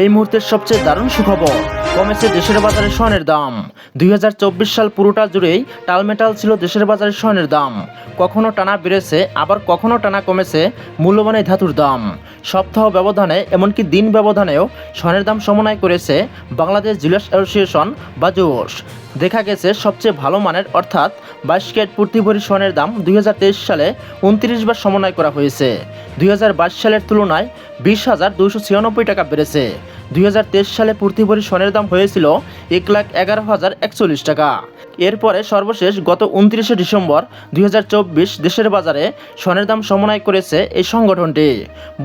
এই মুহূর্তের সবচেয়ে দারুণ সুখবর। কমেছে দেশের বাজারে স্বর্ণের দাম। দুই হাজার চব্বিশ সাল পুরোটা জুড়েই টালমেটাল ছিল দেশের বাজারে স্বর্ণের দাম। কখনো টানা বেড়েছে, আবার কখনো টানা কমেছে মূল্যবান এই ধাতুর দাম। সপ্তাহ ব্যবধানে, এমনকি দিন ব্যবধানেও স্বর্ণের দাম সমন্বয় করেছে বাংলাদেশ জুয়েলার্স অ্যাসোসিয়েশন বা জোস দেখা গেছে সবচেয়ে ভালো মানের, অর্থাৎ বাইশ ক্যারেট প্রতি ভরি স্বর্ণের দাম দুই হাজার তেইশ সালে উনত্রিশ বার সমন্বয় করা হয়েছে। দুই হাজার বাইশ সালের তুলনায় বিশ হাজার দুশো ছিয়ানব্বই টাকা বেড়েছে। দুই হাজার তেইশ সালে প্রতি ভরি স্বর্ণের দাম হয়েছিল এক লাখ এগারো হাজার একচল্লিশ টাকা। এরপরে সর্বশেষ গত উনত্রিশে ডিসেম্বর দুই হাজার চব্বিশ দেশের বাজারে স্বর্ণের দাম সমন্বয় করেছে এই সংগঠনটি।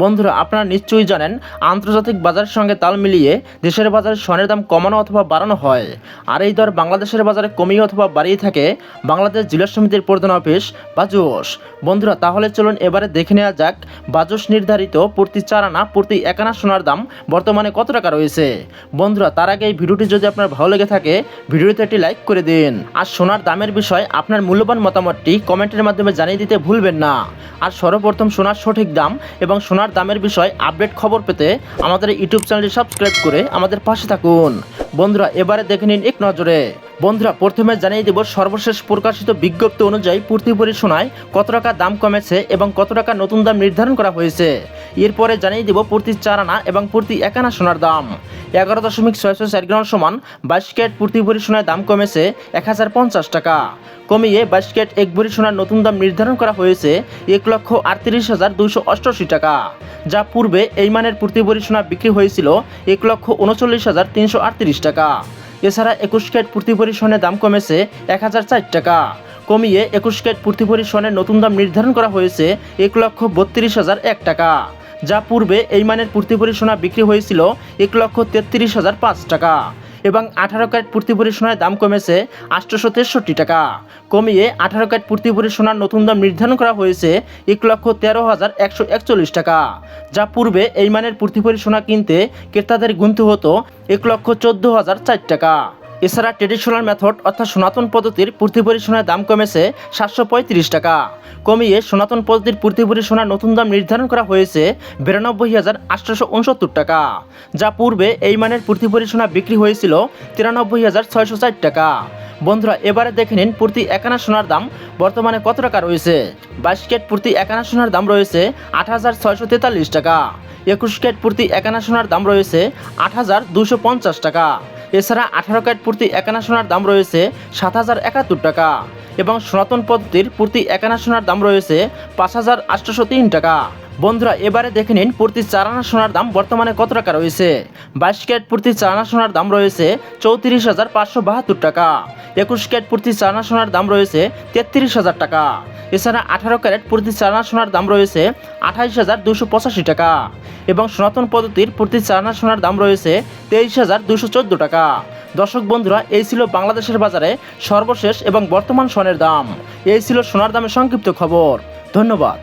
বন্ধুরা, আপনারা নিশ্চয়ই জানেন, আন্তর্জাতিক বাজারের সঙ্গে তাল মিলিয়ে দেশের বাজারে স্বর্ণের দাম কমানো অথবা বাড়ানো হয়। আর এই দর বাংলাদেশের বাজারে কমিয়ে অথবা বাড়িয়ে থাকে বাংলাদেশ জেলা সমিতির প্রধান অফিস বাজোস। বন্ধুরা, তাহলে চলুন এবারে দেখে নেওয়া যাক, বাজোস নির্ধারিত প্রতি চার আনা, প্রতি এক আনা সোনার দাম বর্তমানে কত টাকা রয়েছে। বন্ধুরা, তার আগে এই ভিডিওটি যদি আপনার ভালো লেগে থাকে, ভিডিওতে একটি লাইক করে দিন। আর সোনার দামের বিষয়ে আপনার মূল্যবান মতামতটি কমেন্টের মাধ্যমে জানিয়ে দিতে ভুলবেন না। আর সর্বপ্রথম সোনার সঠিক দাম এবং সোনার দামের বিষয়ে আপডেট খবর পেতে আমাদের ইউটিউব চ্যানেলটি সাবস্ক্রাইব করে আমাদের পাশে থাকুন। বন্ধুরা, এবারে দেখে নিন এক নজরে। বন্ধুরা, প্রথমে জানিয়ে দেব, সর্বশেষ প্রকাশিত বিজ্ঞপ্তি অনুযায়ী প্রতি ভরি সোনায় কত টাকা দাম কমেছে এবং কত টাকা নতুন দাম নির্ধারণ করা হয়েছে। এরপরে জানিয়ে দেব, প্রতি চার আনা এবং প্রতি এক আনা সোনার দাম। এগারো দশমিক ছয়শো চার গ্রাম সমান বাইশ ক্যারেট প্রতি সোনার দাম কমেছে এক হাজার পঞ্চাশ টাকা। কমিয়ে বাইশ ক্যারেট এক ভরি সোনার নতুন দাম নির্ধারণ করা হয়েছে এক লক্ষ আটত্রিশ হাজার দুইশো অষ্টআশি টাকা। যা পূর্বে এই মানের প্রতি ভরি সোনা বিক্রি হয়েছিল এক লক্ষ উনচল্লিশ হাজার তিনশো আটত্রিশ টাকা। এছাড়া একুশ কেট প্রতি ভরি দাম কমেছে এক হাজার চার টাকা। কমিয়ে একুশ কেট প্রতি ভরি নতুন দাম নির্ধারণ করা হয়েছে এক লক্ষ বত্রিশ হাজার এক টাকা। যা পূর্বে এই মানের প্রতি সোনা বিক্রি হয়েছিল এক লক্ষ তেত্রিশ হাজার পাঁচ টাকা। এবং আঠারো ক্যারেট প্রতি পরিসোনার দাম কমেছে আটশোশো তেষট্টি টাকা। কমিয়ে আঠারো ক্যারেট প্রতি ভরি সোনার নতুন দাম নির্ধারণ করা হয়েছে এক লক্ষ তেরো হাজার একশো একচল্লিশ টাকা, যা পূর্বে এই মানের প্রতি ভরি সোনা কিনতে ক্রেতাদের গুনতে হতো এক লক্ষ চোদ্দ হাজার চার টাকা। এছাড়া ট্রেডিশনাল মেথড অর্থাৎ সনাতন পদ্ধতির প্রতিভরি সোনার দাম কমেছে সাতশো পঁয়ত্রিশ টাকা। কমিয়ে সনাতন পদ্ধতির প্রতিভরি সোনার নতুন দাম নির্ধারণ করা হয়েছে বিরানব্বই হাজার আটশোশো উনসত্তর টাকা, যা পূর্বে এই মানের প্রতিভরি সোনা বিক্রি হয়েছিল তিরানব্বই হাজার ছয়শো ষাট টাকা। বন্ধুরা, এবারে দেখে নিন প্রতি একানা সোনার দাম বর্তমানে কত টাকা রয়েছে। বাইশ কেট প্রতি একানা সোনার দাম রয়েছে আট হাজার ছয়শো তেতাল্লিশ টাকা, একুশ কেট প্রতি একানা সোনার দাম রয়েছে আট হাজার দুশো পঞ্চাশ টাকা। এছাড়া আঠারো ক্যারেট প্রতি একানা সোনার দাম রয়েছে সাত হাজার একাত্তর টাকা। এবং সনাতন পদ্ধতির প্রতি একানা সোনার দাম রয়েছে পাঁচ হাজার আটশোশো তিন টাকা। বন্ধুরা, এবারে দেখে নিন, প্রতি চারানা সোনার দাম বর্তমানে কত টাকা রয়েছে? বাইশ ক্যারেট প্রতি চারানা সোনার দাম রয়েছে চৌত্রিশ হাজার পাঁচশো বাহাত্তর টাকা। একুশ ক্যারেট প্রতি চারানা সোনার দাম রয়েছে তেত্রিশ হাজার টাকা। এছাড়া আঠারো ক্যারেট প্রতি চারনা সোনার দাম রয়েছে আঠাইশ হাজার দুশো পঁচাশি টাকা এবং সনাতন পদ্ধতির প্রতি চারনা সোনার দাম রয়েছে তেইশ হাজার দুশো চোদ্দ টাকা। দর্শক বন্ধুরা, এই ছিল বাংলাদেশের বাজারে সর্বশেষ এবং বর্তমান সোনের দাম। এই ছিল সোনার দামের সংক্ষিপ্ত খবর। ধন্যবাদ।